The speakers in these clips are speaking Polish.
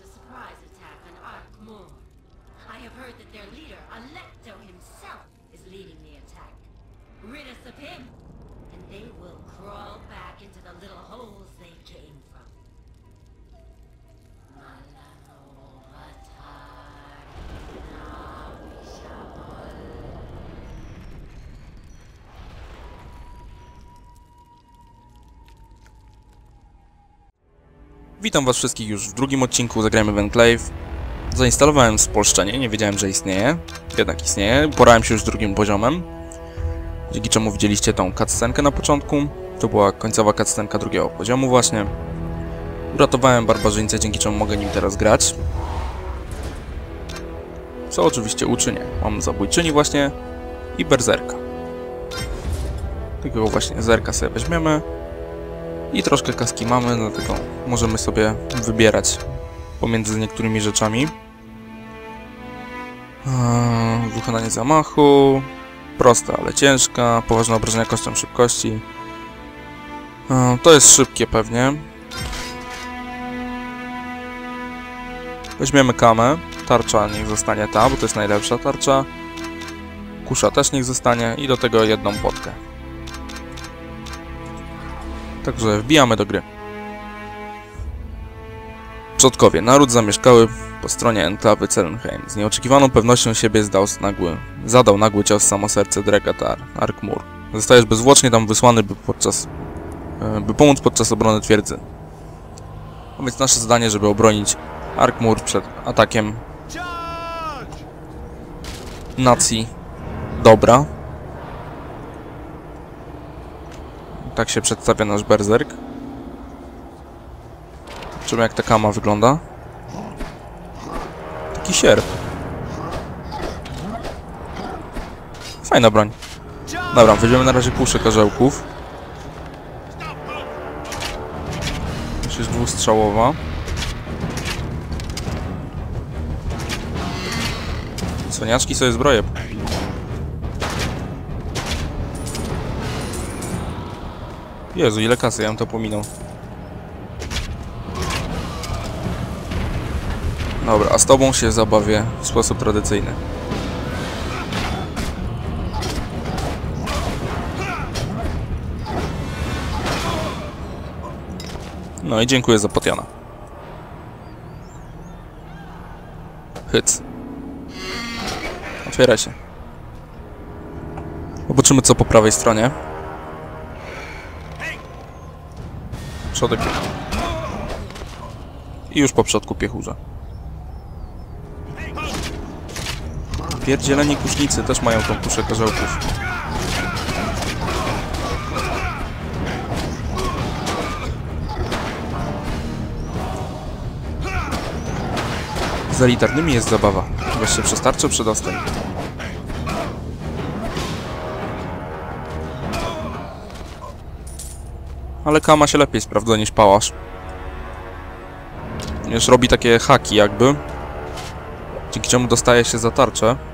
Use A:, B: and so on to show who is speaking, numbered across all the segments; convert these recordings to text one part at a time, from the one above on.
A: launched a surprise attack on Arkmor. I have heard that their leader, Alecto himself, is leading the attack. Rid us of him, and they will crawl back into the little holes they came
B: Witam was wszystkich już w drugim odcinku Zagrajmy w Enclave. Zainstalowałem spolszczenie, nie wiedziałem, że istnieje. Jednak istnieje. Porałem się już z drugim poziomem. Dzięki czemu widzieliście tą cutscenkę na początku. To była końcowa cutscenka drugiego poziomu właśnie. Uratowałem barbarzyńcę, dzięki czemu mogę nim teraz grać. Co oczywiście uczynię. Mam zabójczyni właśnie i berzerka. Takiego właśnie zerka sobie weźmiemy. I troszkę kaski mamy, dlatego możemy sobie wybierać pomiędzy niektórymi rzeczami. Eee, Wykonanie zamachu, prosta, ale ciężka, poważne obrażenia kością szybkości. Eee, To jest szybkie pewnie. Weźmiemy kamę, tarcza niech zostanie ta, bo to jest najlepsza tarcza. Kusza też niech zostanie i do tego jedną potkę. Także wbijamy do gry. Przodkowie. Naród zamieszkały po stronie enklawy Celenheim. Z nieoczekiwaną pewnością siebie zdał nagły, zadał nagły cios samo serce Dregatar, Arkmur. Zostajesz bezwłocznie tam wysłany, by podczas e, by pomóc podczas obrony twierdzy. A więc nasze zadanie, żeby obronić Arkmur przed atakiem nacji dobra. Tak się przedstawia nasz berserk. Zobaczymy jak ta kama wygląda. Taki sierp. Fajna broń. Dobra, weźmiemy na razie kuszę karzełków. Już jest dwustrzałowa. Cwaniaczki sobie zbroję. Jezu, ile kasy, ja bym to pominął. Dobra, a z tobą się zabawię w sposób tradycyjny. No i dziękuję za potiana. Hyc. Otwieraj się. Zobaczymy co po prawej stronie. Przodek. I już po przodku piechurze. Pierdzieleni kusznicy też mają tą kuszę karzełków. Z elitarnymi jest zabawa. Się przez tarczę przedostań. Ale Kama się lepiej sprawdza niż Pałasz. Już robi takie haki jakby. Dzięki czemu dostaje się za tarczę.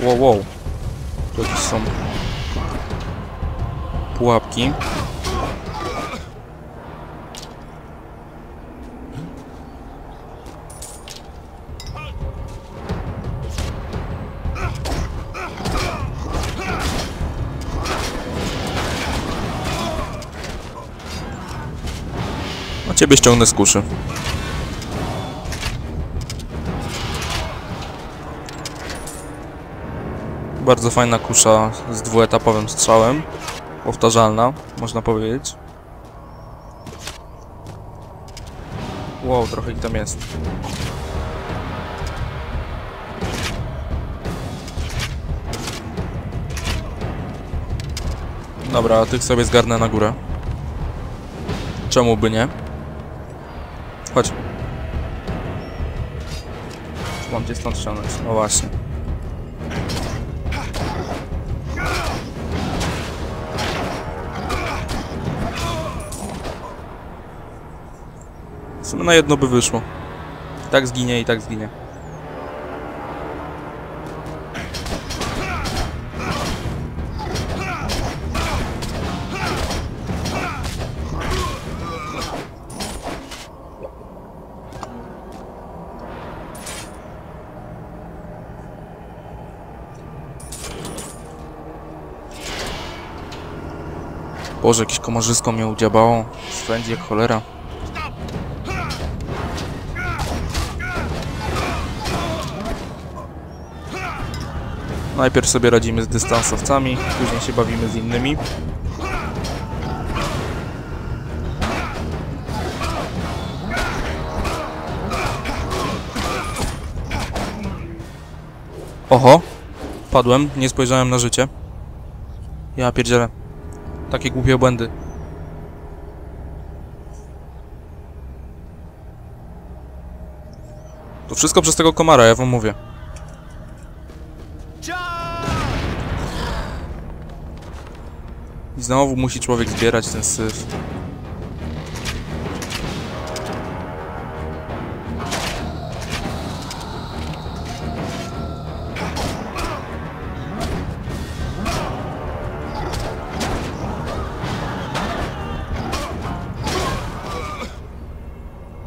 B: Wow, wow. Jakieś są pułapki. A ciebie ściągnę z kuszy. Bardzo fajna kusza z dwuetapowym strzałem. Powtarzalna, można powiedzieć. Wow, trochę ich tam jest. Dobra, tych sobie zgarnę na górę. Czemu by nie? Chodź. Mam cię stąd ściągnąć. No właśnie. Sumie na jedno by wyszło. Tak zginie, i tak zginie. Boże, jakieś komarzysko mnie udziabało. Swędzi jak cholera. Najpierw sobie radzimy z dystansowcami, później się bawimy z innymi. Oho, padłem, nie spojrzałem na życie. Ja pierdzielę. Takie głupie błędy. To wszystko przez tego komara, ja wam mówię. I znowu musi człowiek zbierać ten syf.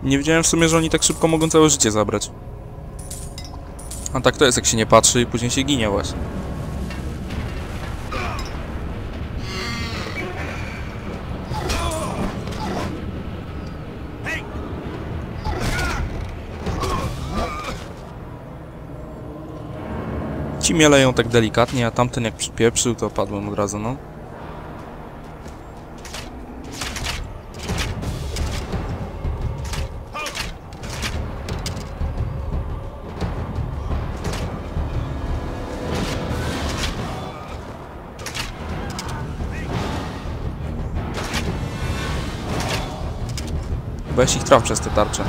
B: Nie wiedziałem w sumie, że oni tak szybko mogą całe życie zabrać. A tak to jest, jak się nie patrzy i później się ginie właśnie. Ci mieleją tak delikatnie, a tamten jak przypieprzył, to padłem od razu, no. Weź ich traf przez te tarcze.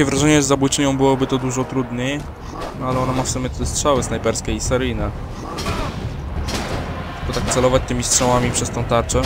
B: Takie wrażenie, że z zabójczynią byłoby to dużo trudniej, no ale ona ma w sumie te strzały snajperskie i seryjne. Tylko tak celować tymi strzałami przez tą tarczę.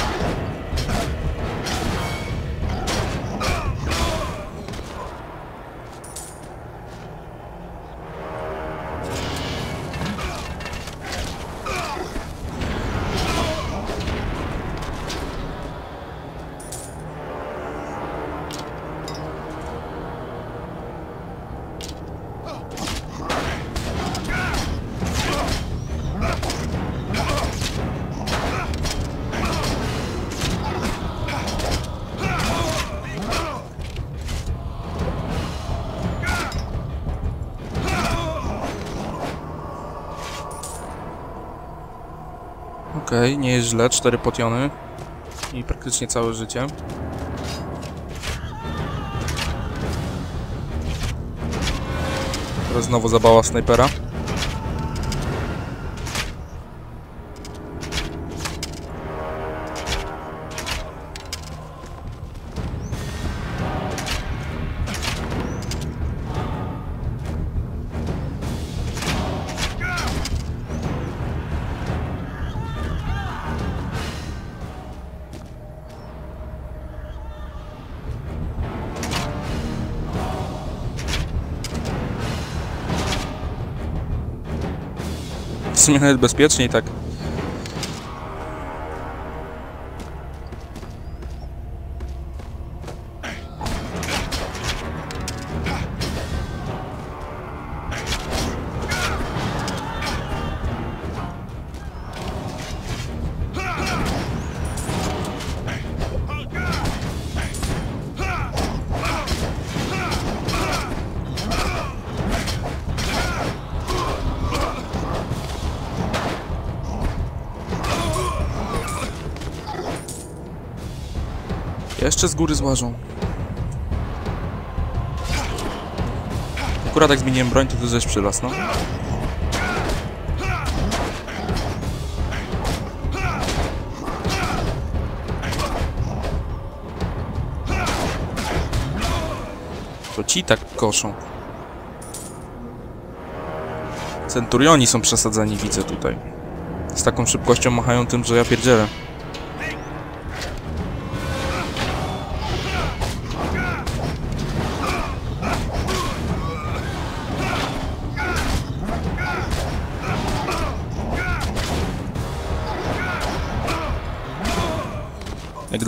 B: Okej, nie jest źle, cztery potiony i praktycznie całe życie. Teraz znowu zabawa snajpera. Sumie nawet bezpieczniej tak. Jeszcze z góry złażą. Akurat jak zmieniłem broń, to tu żeś przylas, no. To ci tak koszą. Centurioni są przesadzeni, widzę tutaj. Z taką szybkością machają tym, że ja pierdzielę.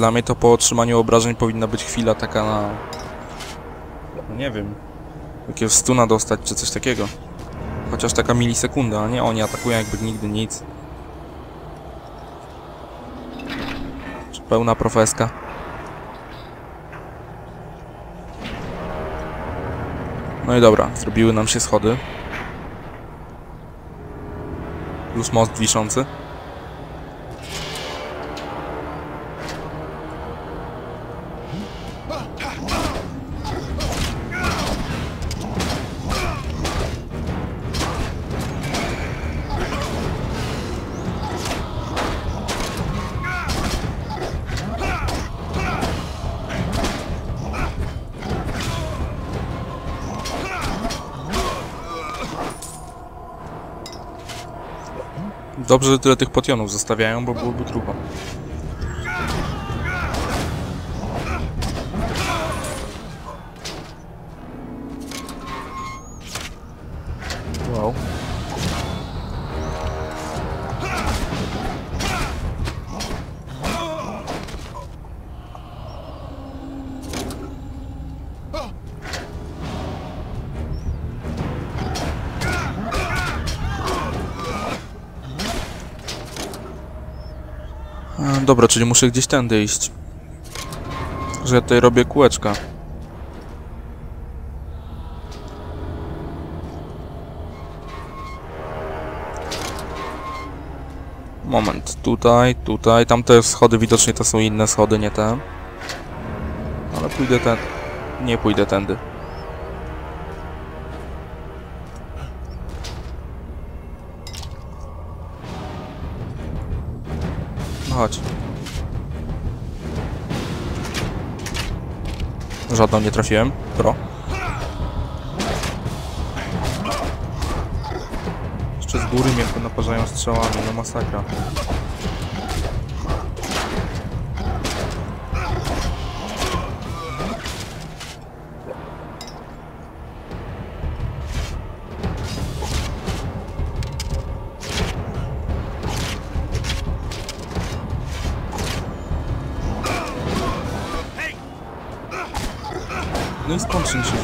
B: Dla mnie to po otrzymaniu obrażeń powinna być chwila taka na... No nie wiem... Jakiegoś stuna dostać czy coś takiego. Chociaż taka milisekunda, a nie oni atakują jakby nigdy nic. Czy pełna profeska. No i dobra, zrobiły nam się schody. Plus most wiszący. Dobrze, że tyle tych potionów zostawiają, bo byłoby trupa. Dobra, czyli muszę gdzieś tędy iść. Że ja tutaj robię kółeczka. Moment, tutaj, tutaj, tamte schody widocznie to są inne schody, nie te. Ale pójdę ten... Nie pójdę tędy. Chodź. Żadną nie trafiłem. Pro. Jeszcze z góry mnie naparzają strzałami, no masakra.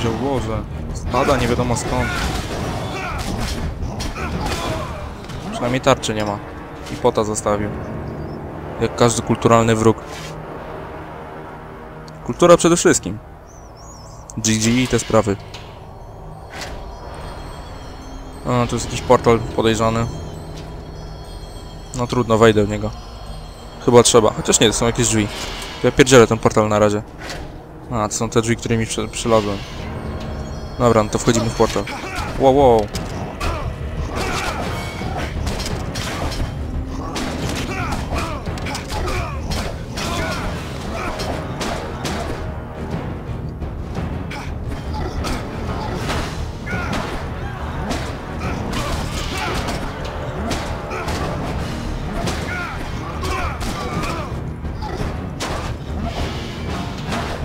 B: Wziął? Boże. Spada nie wiadomo skąd. Przynajmniej tarczy nie ma. I pota zostawił. Jak każdy kulturalny wróg. Kultura przede wszystkim. GG i te sprawy. O, tu jest jakiś portal podejrzany. No trudno, wejdę w niego. Chyba trzeba. Chociaż nie, to są jakieś drzwi. Ja pierdzielę ten portal na razie. A, to są te drzwi, którymi przy, przylazłem. Dobra, no to wchodzimy w portal. Wow, wow.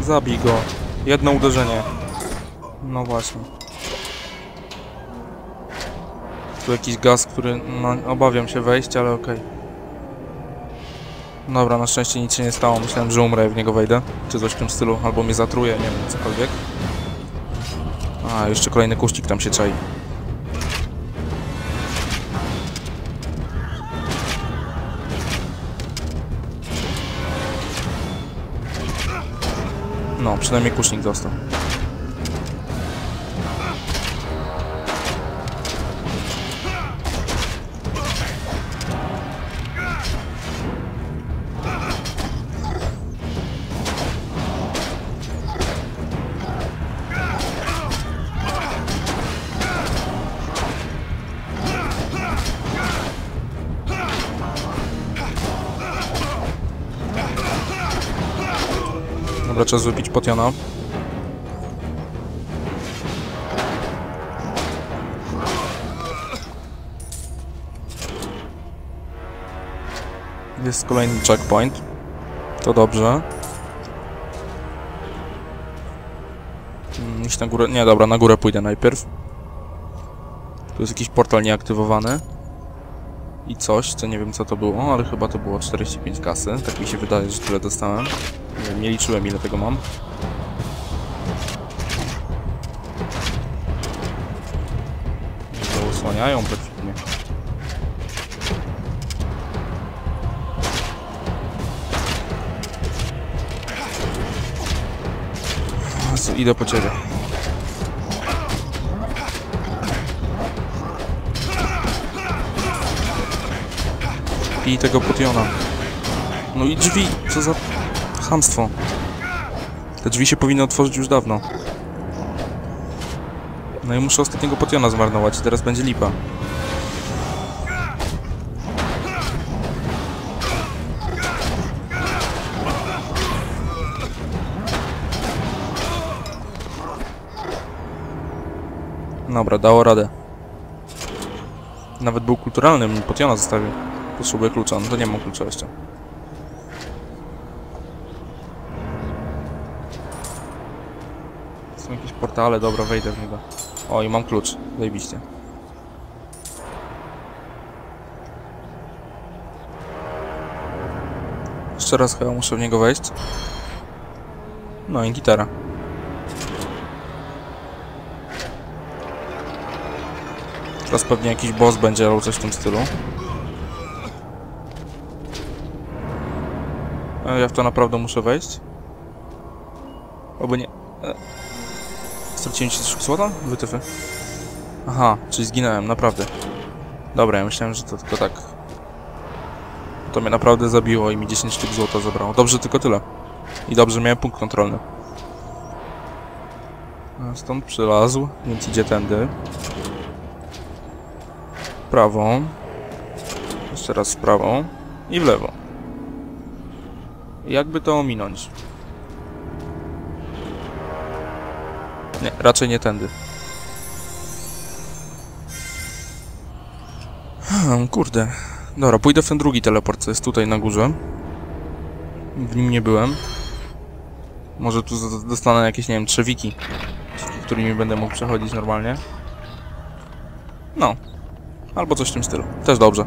B: Zabij go. Jedno uderzenie. No właśnie. Tu jakiś gaz, który... No, obawiam się wejść, ale okej. Dobra, na szczęście nic się nie stało. Myślałem, że umrę, jak w niego wejdę. Czy coś w tym stylu. Albo mnie zatruje, nie wiem, cokolwiek. A, jeszcze kolejny kusznik tam się czai. No, przynajmniej kusznik dostał. Czas wypić potiona. Jest kolejny checkpoint. To dobrze. Mm, Iść na górę. Nie, dobra, na górę pójdę najpierw. Tu jest jakiś portal nieaktywowany. I coś, co nie wiem co to było, ale chyba to było 45 kasy. Tak mi się wydaje, że tyle dostałem. Nie, liczyłem ile tego mam. To osłaniają. Jezu, Idę po ciebie. Pij tego potiona. No i drzwi, co za chamstwo. Te drzwi się powinny otworzyć już dawno. No i muszę ostatniego potiona zmarnować, teraz będzie lipa. Dobra, dało radę. Nawet był kulturalny, mi potiona zostawił. Potrzebuję klucza, no to nie mam klucza jeszcze. Portale, dobra, wejdę w niego. O, i mam klucz, zajebiście. Jeszcze raz chyba muszę w niego wejść. No i gitara. Teraz pewnie jakiś boss będzie albo coś w tym stylu. A ja w to naprawdę muszę wejść? Oby nie... Straciłem 3 złota? Wytyfy. Aha, czyli zginąłem, naprawdę. Dobra, ja myślałem, że to tylko tak. To mnie naprawdę zabiło i mi 10 sztuk złota zabrało. Dobrze, tylko tyle. I dobrze, miałem punkt kontrolny. Stąd przylazł, więc idzie tędy. Prawą. Jeszcze raz w prawą. I w lewo. Jakby to ominąć? Nie, raczej nie tędy. Hmm, kurde. Dobra, pójdę w ten drugi teleport, co jest tutaj na górze. W nim nie byłem. Może tu dostanę jakieś, nie wiem, trzewiki, którymi będę mógł przechodzić normalnie. No. Albo coś w tym stylu. Też dobrze.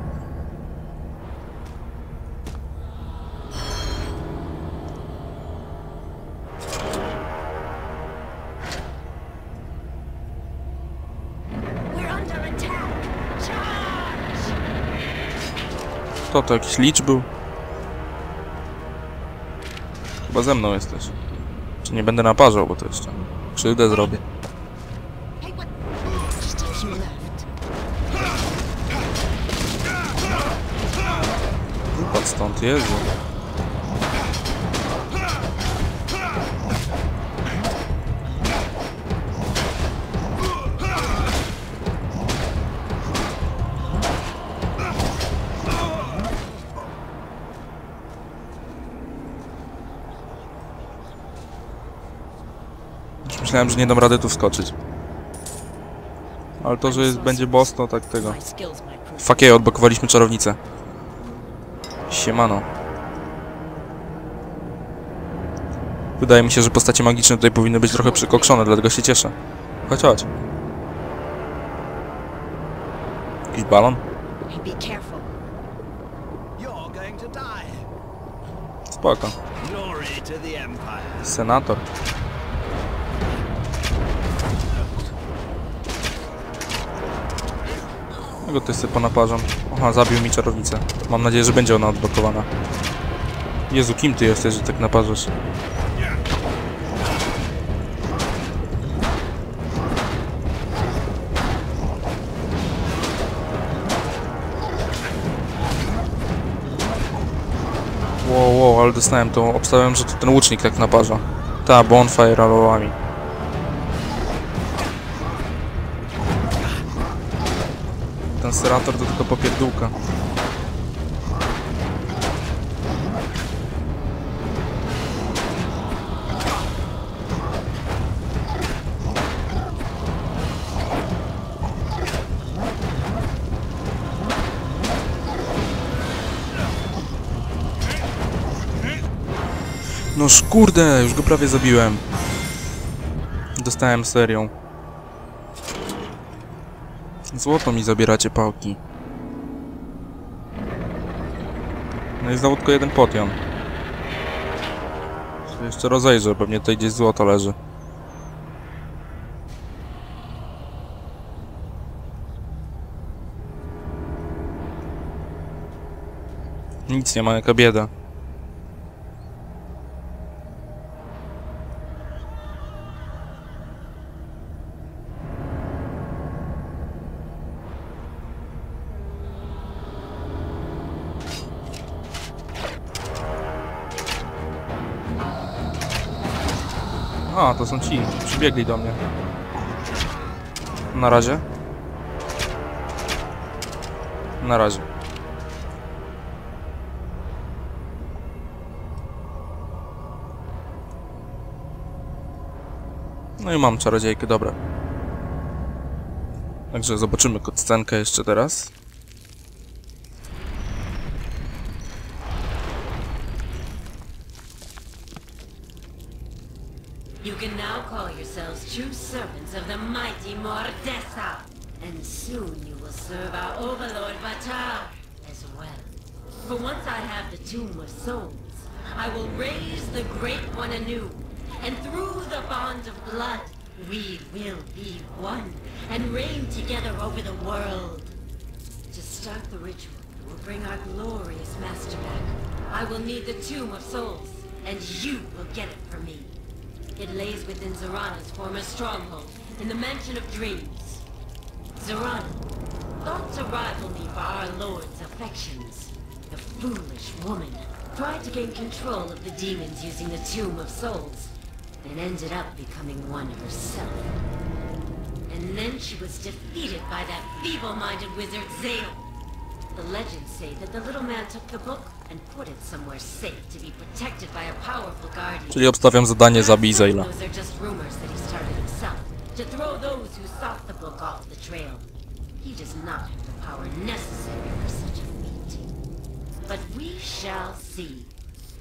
B: To to jakiś licz był? Chyba ze mną jesteś. Czy nie będę naparzał, bo to jeszcze krzywdę zrobię. Wypadł stąd, Jezu. Myślałem, że nie dam rady tu wskoczyć. Ale to, że jest, będzie boss, to tak tego. Fuck yeah, odblokowaliśmy czarownicę. Siemano. Wydaje mi się, że postacie magiczne tutaj powinny być trochę przykokszone, dlatego się cieszę. Chodź, chodź. Jakiś balon? Spoko. Senator. Ja go tutaj sobie ponaparzam. Aha, zabił mi czarownicę. Mam nadzieję, że będzie ona odblokowana. Jezu, kim ty jesteś, że tak naparzasz? Wow, wow, ale dostałem to. Obstawiam, że to ten łucznik tak naparza. Ta, bonfire rollami. Serator to tylko popierdółka. Noż kurde, już go prawie zabiłem. Dostałem serią. Złoto mi zabieracie pałki. No i znowu tylko jeden potion. Jeszcze rozejrzę, pewnie tutaj gdzieś złoto leży. Nic nie ma, jaka bieda. A, to są ci. Przybiegli do mnie. Na razie. Na razie. No i mam czarodziejkę, dobra. Także zobaczymy cutscenkę jeszcze teraz.
A: Soon you will serve our overlord Batar as well. For once I have the Tomb of Souls, I will raise the Great One anew. And through the bond of blood, we will be one and reign together over the world. To start the ritual that will bring our glorious master back, I will need the Tomb of Souls, and you will get it for me. It lays within Zorana's former stronghold, in the Mansion of Dreams. Zorana, thought to rival me for our Lord's affections. The foolish woman tried to gain control of the demons using the Tomb of Souls, and ended up becoming one herself. And then she was defeated by that feeble-minded wizard Zale. The legends say that the little man took the book and put it somewhere safe to be protected by a powerful guardian.
B: Czyli obstawiam zadanie zabij Zayla.
A: Those are just rumors that he started himself to throw those who sought the book off the trail. He does not have the power necessary for such a feat. But we shall see.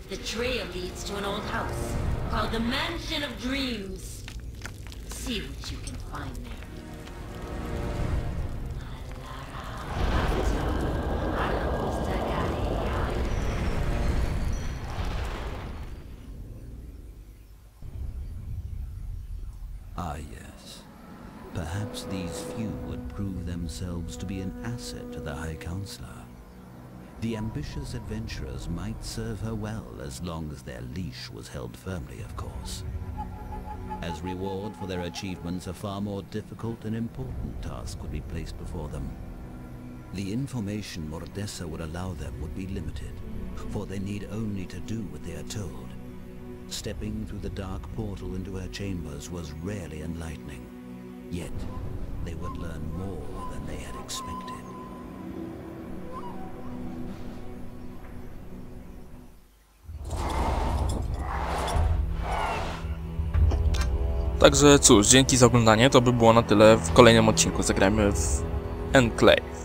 A: The trail leads to an old house called the Mansion of Dreams. See what you can find there.
C: Themselves to be an asset to the High Counselor. The ambitious adventurers might serve her well as long as their leash was held firmly, of course. As reward for their achievements, a far more difficult and important task would be placed before them. The information Mordessa would allow them would be limited, for they need only to do what they are told. Stepping through the dark portal into her chambers was rarely enlightening. Yet, they would learn more they had expected.
B: Także cóż, dzięki za oglądanie, to by było na tyle. W kolejnym odcinku zagrajmy w Enclave.